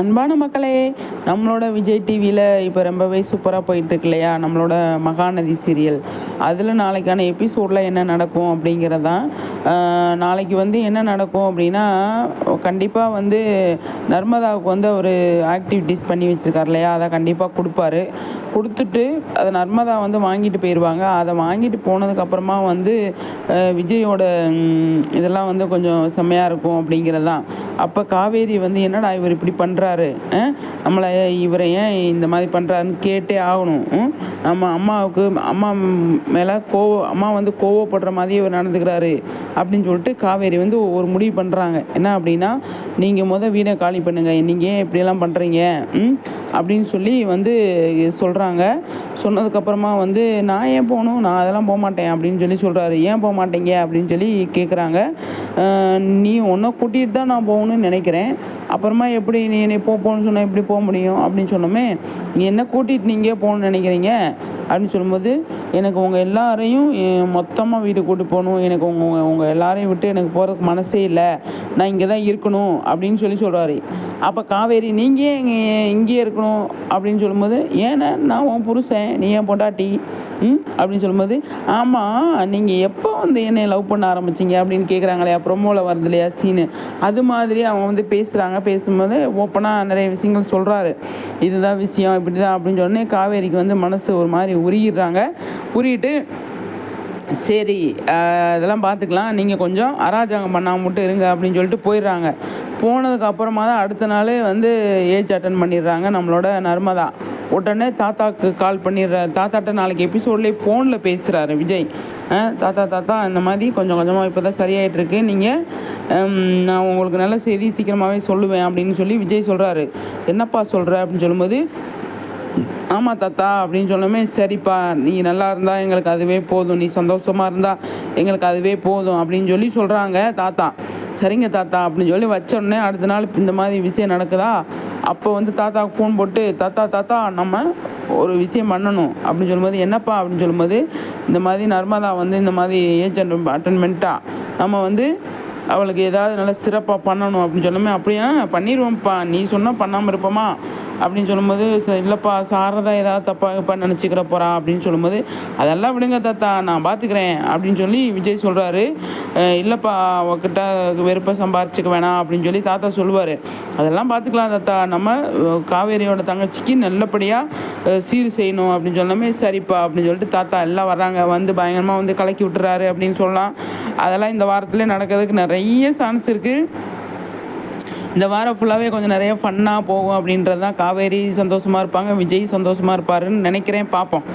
அன்பான மக்களே நம்மளோட விஜய் டிவியில் இப்போ ரொம்பவே சூப்பராக போயிட்டுருக்கு இல்லையா நம்மளோட மகாநதி சீரியல். அதில் நாளைக்கான எபிசோடில் என்ன நடக்கும் அப்படிங்கிறதான் நாளைக்கு வந்து என்ன நடக்கும் அப்படின்னா கண்டிப்பாக வந்து நர்மதாவுக்கு வந்து ஒரு ஆக்டிவிட்டீஸ் பண்ணி வச்சுருக்கார் இல்லையா? அதை கண்டிப்பாக கொடுப்பாரு. கொடுத்துட்டு அதை நர்மதா வந்து வாங்கிட்டு போயிடுவாங்க அதை வாங்கிட்டு போனதுக்கப்புறமா வந்து விஜயோட இதெல்லாம் வந்து கொஞ்சம் செம்மையாக இருக்கும் அப்படிங்கிறது தான் அப்போ காவேரி வந்து என்னடா இவர் இப்படி பண்ணுறாரு நம்மளை இவரை ஏன் இந்த மாதிரி பண்ணுறாருன்னு கேட்டே ஆகணும். நம்ம அம்மாவுக்கு அம்மா மேலே கோவ அம்மா வந்து கோவப்படுற மாதிரி இவர் நடந்துக்கிறாரு அப்படின்னு சொல்லிட்டு காவேரி வந்து ஒரு முடிவு பண்ணுறாங்க என்ன அப்படின்னா நீங்கள் மொதல் வீடை காலி பண்ணுங்கள் நீங்கள் ஏன் இப்படியெல்லாம் பண்ணுறீங்க அப்படின்னு சொல்லி வந்து சொல்கிறாங்க சொன்னதுக்கப்புறமா வந்து நான் ஏன் போகணும்? நான் அதெல்லாம் போக மாட்டேன். அப்படின்னு சொல்லி சொல்கிறாரு ஏன் போக மாட்டேங்க? அப்படின்னு சொல்லி கேட்குறாங்க நீ உன்னை கூட்டிகிட்டு தான் நான் போகணும்னு நினைக்கிறேன். அப்புறமா எப்படி நீ என்னை போ போகணும்னு சொன்னால் எப்படி போக முடியும்? அப்படின்னு சொன்னோமே நீ என்ன கூட்டிகிட்டு நீங்கள் போகணும்னு நினைக்கிறீங்க? அப்படின்னு சொல்லும்போது எனக்கு உங்கள் எல்லாரையும் மொத்தமாக வீட்டுக்கு கூட்டு போகணும். எனக்கு உங்கள் உங்கள் எல்லாரையும் விட்டு எனக்கு போகிறதுக்கு மனசே இல்லை. நான் இங்கே தான் இருக்கணும் அப்படின்னு சொல்லி சொல்கிறாரு அப்போ காவேரி நீங்கள் இங்கே இங்கேயே இருக்கணும் அப்படின்னு சொல்லும்போது ஏன்னா நான் உன் புருஷன் நீ ஏன் பொண்டாட்டி ம் அப்படின்னு சொல்லும்போது ஆமாம் நீங்கள் எப்போ வந்து என்னை லவ் பண்ண ஆரம்பிச்சிங்க அப்படின்னு கேட்குறாங்களே ப்ரொமோவில் வருது இல்லையா சீனு? அது மாதிரி அவங்க வந்து பேசுகிறாங்க பேசும்போது ஓப்பனாக நிறைய விஷயங்கள் சொல்கிறாரு இதுதான் விஷயம் இப்படி தான் அப்படின்னு சொன்னே காவேரிக்கு வந்து மனசு ஒரு மாதிரி உருகிடுறாங்க. கூறிட்டு சரி இதெல்லாம் பார்த்துக்கலாம் நீங்கள் கொஞ்சம் அராஜகம் பண்ணாமல் மட்டும் இருங்க அப்படின்னு சொல்லிட்டு போயிடுறாங்க. போனதுக்கு அப்புறமா தான் அடுத்த நாள் வந்து ஏஜ் அட்டன் பண்ணிடுறாங்க நம்மளோட நர்மதா. உடனே தாத்தாக்கு கால் பண்ணிடுறாரு. தாத்தாட்ட நாளைக்கு எபிசோட்லேயே ஃபோனில் பேசுகிறாரு விஜய். தாத்தா தாத்தா இந்த மாதிரி கொஞ்சம் கொஞ்சமாக இப்போ தான் சரியாயிட்டிருக்கு நீங்கள் நான் உங்களுக்கு நல்ல செய்தி சீக்கிரமாகவே சொல்லுவேன் அப்படின்னு சொல்லி விஜய் சொல்கிறாரு என்னப்பா சொல்கிற அப்படின்னு சொல்லும்போது ஆமாம் தாத்தா அப்படின்னு சொன்னோமே சரிப்பா நீ நல்லா இருந்தால் எங்களுக்கு அதுவே போதும் நீ சந்தோஷமாக இருந்தால் எங்களுக்கு அதுவே போதும் அப்படின்னு சொல்லி சொல்கிறாங்க தாத்தா. சரிங்க தாத்தா அப்படின்னு சொல்லி வச்சோடனே அடுத்த நாள் இந்த மாதிரி விஷயம் நடக்குதா? அப்போ வந்து தாத்தாவுக்கு ஃபோன் போட்டு தாத்தா தாத்தா நம்ம ஒரு விஷயம் பண்ணணும் அப்படின்னு சொல்லும்போது என்னப்பா? அப்படின்னு சொல்லும்போது இந்த மாதிரி நர்மதா வந்து இந்த மாதிரி ஏஜென்ட் அட்டன்மெண்ட்டாக நம்ம வந்து அவளுக்கு ஏதாவது நல்லா சிறப்பாக பண்ணணும் அப்படின்னு சொன்னோமே அப்படியே பண்ணிடுவோம்ப்பா நீ சொன்னால் பண்ணாமல் இருப்போமா? அப்படின்னு சொல்லும்போது இல்லைப்பா சாரதா ஏதாவது தப்பாக இப்போ நினச்சிக்கிற போகிறா அப்படின்னு சொல்லும்போது அதெல்லாம் விடுங்க தாத்தா நான் பார்த்துக்கிறேன் அப்படின்னு சொல்லி விஜய் சொல்கிறாரு இல்லைப்பா அவகிட்ட வெறுப்பை சம்பாரிச்சிக்க வேணாம் அப்படின்னு சொல்லி தாத்தா சொல்லுவார். அதெல்லாம் பார்த்துக்கலாம் தாத்தா நம்ம காவேரியோட தங்கச்சிக்கு நல்லபடியாக சீர் செய்யணும் அப்படின்னு சொல்லாமே சரிப்பா அப்படின்னு சொல்லிட்டு தாத்தா எல்லாம் வர்றாங்க. வந்து பயங்கரமாக வந்து கலக்கி விட்டுறாரு அப்படின்னு சொல்லலாம். அதெல்லாம் இந்த வாரத்துலேயே நடக்கிறதுக்கு நிறைய சான்ஸ் இருக்குது இந்த வாரம் ஃபுல்லாகவே கொஞ்சம் நிறைய ஃபன்னாக போகும் அப்படின்றது தான் காவேரி சந்தோஷமாக இருப்பாங்க விஜய் சந்தோஷமாக இருப்பாருன்னு நினைக்கிறேன் பார்ப்போம்.